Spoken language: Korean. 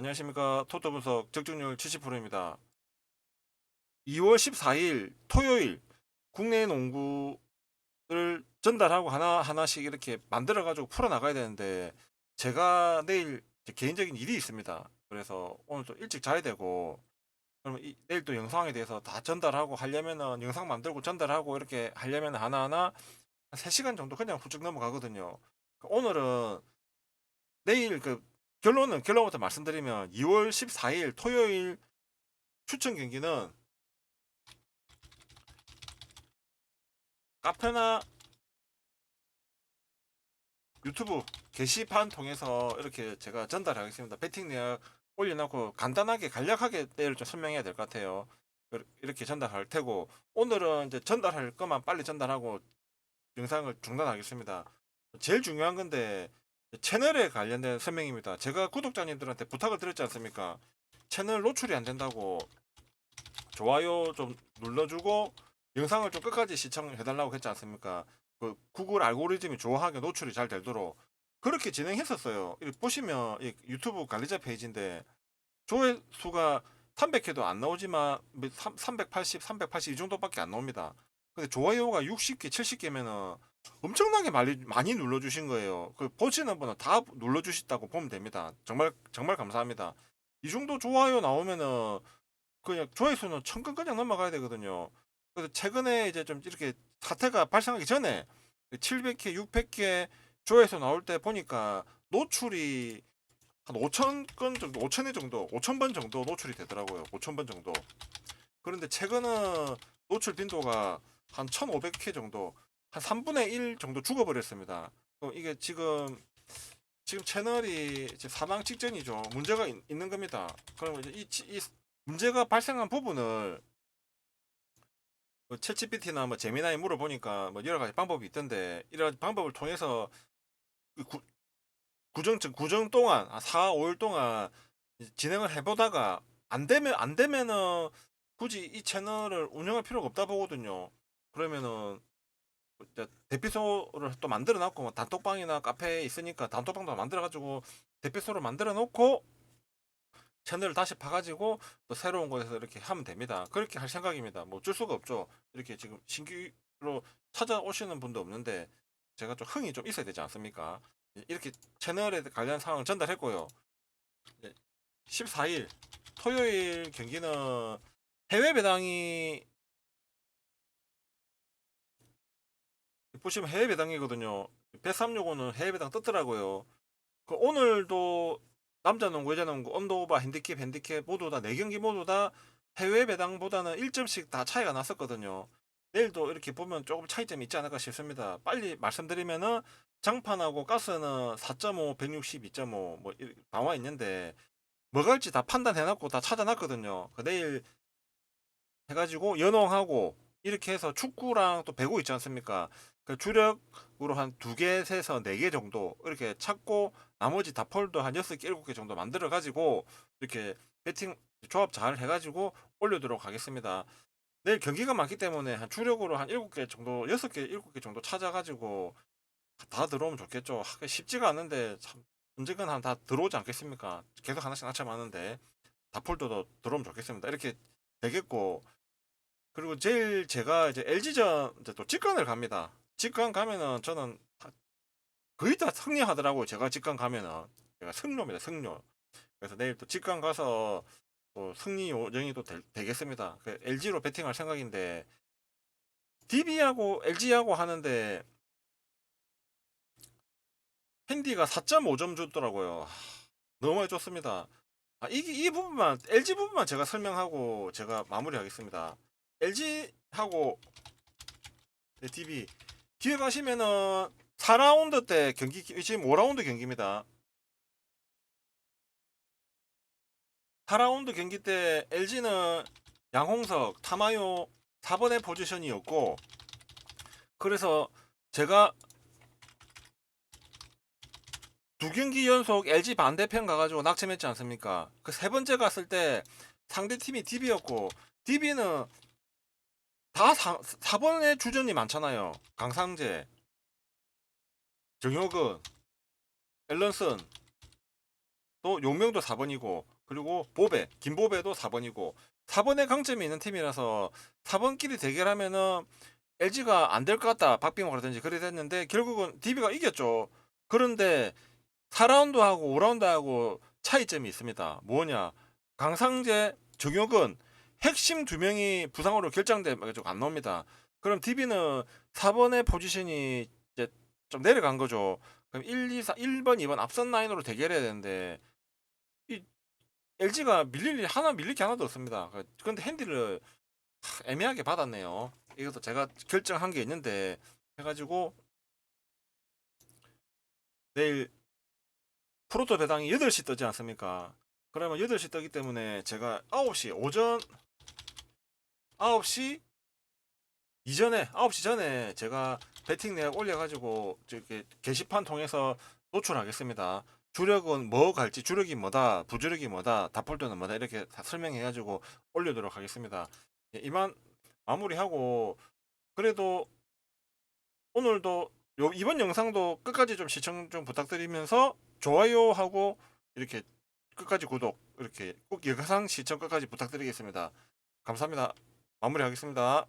안녕하십니까 토토 분석 적중률 70%입니다. 2월 14일 토요일 국내 농구를 전달하고 하나 하나씩 이렇게 만들어 가지고 풀어 나가야 되는데 제가 내일 개인적인 일이 있습니다. 그래서 오늘 또 일찍 자야 되고 그러면 이- 내일 또 영상에 대해서 다 전달하고 하려면은 영상 만들고 전달하고 이렇게 하려면 하나하나 한 3시간 정도 그냥 훌쩍 넘어가거든요. 오늘은 내일 그 결론은 결론부터 말씀드리면 2월 14일 토요일 추천 경기는 카페나 유튜브 게시판 통해서 이렇게 제가 전달하겠습니다. 배팅 내역 올려놓고 간단하게 간략하게 내일 좀 설명해야 될 것 같아요. 그- 이렇게 전달할 테고 오늘은 이제 전달할 것만 빨리 전달하고 영상을 중단하겠습니다. 제일 중요한 건데 채널에 관련된 설명입니다. 제가 구독자님들한테 부탁을 드렸지 않습니까? 채널 노출이 안 된다고 좋아요 좀 눌러주고 영상을 좀 끝까지 시청해달라고 했지 않습니까? 그 구글 알고리즘이 좋아하게 노출이 잘 되도록 그렇게 진행했었어요. 보시면 이 유튜브 관리자 페이지인데 조회수가 300회도 안 나오지만 380, 380 이 정도밖에 안 나옵니다. 근데 좋아요가 60개, 70개면은 엄청나게 많이, 많이 눌러주신 거예요. 그 보시는 분은 다 눌러주셨다고 보면 됩니다. 정말 정말 감사합니다. 이 정도 좋아요 나오면은 그냥 조회수는 천건 그냥 넘어가야 되거든요. 그래서 최근에 이제 좀 이렇게 사태가 발생하기 전에 700회, 600회 조회수 나올 때 보니까 노출이 한 5천 건 정도, 5천 회 정도, 5천 번 정도 노출이 되더라고요. 5천 번 정도. 그런데 최근은 노출 빈도가 한 1,500회 정도, 한 3분의 1 정도 죽어버렸습니다. 어, 이게 지금 지금 채널이 이제 사망 직전이죠. 문제가 있, 는 겁니다. 그러면 이제 이, 치- 이 문제가 발생한 부분을 뭐 챗GPT나 뭐 제미나이 물어보니까 뭐 여러 가지 방법이 있던데 이런 방법을 통해서 그 구, 구정 즉 구정 동안 한 4, 5일 동안 진행을 해보다가 안 되면 안 되면은 굳이 이 채널을 운영할 필요가 없다 보거든요. 그러면은 대피소를 또 만들어 놨고 뭐 단톡방이나 카페에 있으니까 단톡방도 만들어 가지고 대피소를 만들어 놓고 채널을 다시 파가지고 또 새로운 곳에서 이렇게 하면 됩니다. 그렇게 할 생각입니다. 뭐 어쩔 수가 없죠. 이렇게 지금 신규로 찾아오시는 분도 없는데 제가 좀 흥이 좀 있어야 되지 않습니까? 이렇게 채널에 관련 사항을 전달했고요. 14일 토요일 경기는 해외 배당이 보시면 해외 배당이거든요. 103요거는 해외 배당 떴더라고요. 그 오늘도 남자 농구, 여자 농구, 언더오바, 핸디캡, 핸디캡 모두 다네 경기 모두 다 해외 배당보다는 1점씩 다 차이가 났었거든요. 내일도 이렇게 보면 조금 차이점이 있지 않을까 싶습니다. 빨리 말씀드리면은 장판하고 가스는 4.5, 160, 2.5 뭐 나와 있는데 뭐가 할지 다 판단해놨고 다 찾아놨거든요. 그 내일 해가지고 연홍하고 이렇게 해서 축구랑 또 배구 있지 않습니까? 그 주력으로 한 두 개, 세서 네 개 정도 이렇게 찾고 나머지 다 폴드 한 여섯 개, 일곱 개 정도 만들어 가지고 이렇게 배팅 조합 잘 해가지고 올려도록 하겠습니다. 내일 경기가 많기 때문에 한 주력으로 한 일곱 개 정도, 여섯 개, 일곱 개 정도 찾아가지고 다 들어오면 좋겠죠. 하, 쉽지가 않은데 참 언젠간 한다 들어오지 않겠습니까? 계속 하나씩 낮춰봤는데 다 폴더도 들어오면 좋겠습니다. 이렇게 되겠고 그리고 제일 제가 이제 LG전 이제 또 직관을 갑니다. 직관 가면은 저는 다- 거의 다 승리하더라고요. 제가 직관 가면은 제가 승료입니다. 승료. 그래서 내일 또 직관 가서 또 승리 요정이 또 되, 되겠습니다. 그 LG로 배팅할 생각인데 DB하고 LG하고 하는데 핸디가 4.5점 줬더라고요. 하, 너무 많이 줬습니다. 아, 이, 이 부분만 LG 부분만 제가 설명하고 제가 마무리하겠습니다. LG하고 DB 뒤에 가시면은 4라운드 때 경기 지금 5라운드 경기입니다. 4라운드 경기 때 LG는 양홍석, 타마요 4번의 포지션이었고 그래서 제가 두 경기 연속 LG 반대편 가가지고 낙점했지 않습니까? 그 세 번째 갔을 때 상대 팀이 DB였고 DB는 다 4, 4번의 주전이 많잖아요. 강상재, 정효근, 앨런슨 또 용명도 4번이고 그리고 보배 김보배도 4번이고 4번의 강점이 있는 팀이라서 4번끼리 대결하면은 LG가 안 될 것 같다 박빙호라든지 그래 됐는데 결국은 DB가 이겼죠. 그런데 4라운드하고 5라운드하고 차이점이 있습니다. 뭐냐? 강상재, 정혁은 핵심 두 명이 부상으로 결장돼 가지고 안 나옵니다. 그럼 DB는 4번의 포지션이 이제 좀 내려간 거죠. 그럼 1, 2, 4, 1번, 2번 앞선 라인으로 대결해야 되는데 이 LG가 밀릴 일 하나 밀릴 게 하나도 없습니다. 그- 근데 핸디를 하, 애매하게 받았네요. 이것도 제가 결정한 게 있는데 해가지고 내일 프로토 배당이 8시 뜨지 않습니까? 그러면 8시 뜨기 때문에 제가 9시 오전 9시 이전에 9시 전에 제가 배팅 내역 올려가지고 저기 게시판 통해서 노출하겠습니다. 주력은 뭐 갈지 주력이 뭐다 부주력이 뭐다 다폴트는 뭐다 이렇게 다 설명해가지고 올리도록 하겠습니다. 예, 이만 마무리하고 그래도 오늘도 요 이번 영상도 끝까지 좀 시청 좀 부탁드리면서 좋아요 하고 이렇게 끝까지 구독 이렇게 꼭 영상 시청 끝까지 부탁드리겠습니다. 감사합니다. 마무리하겠습니다.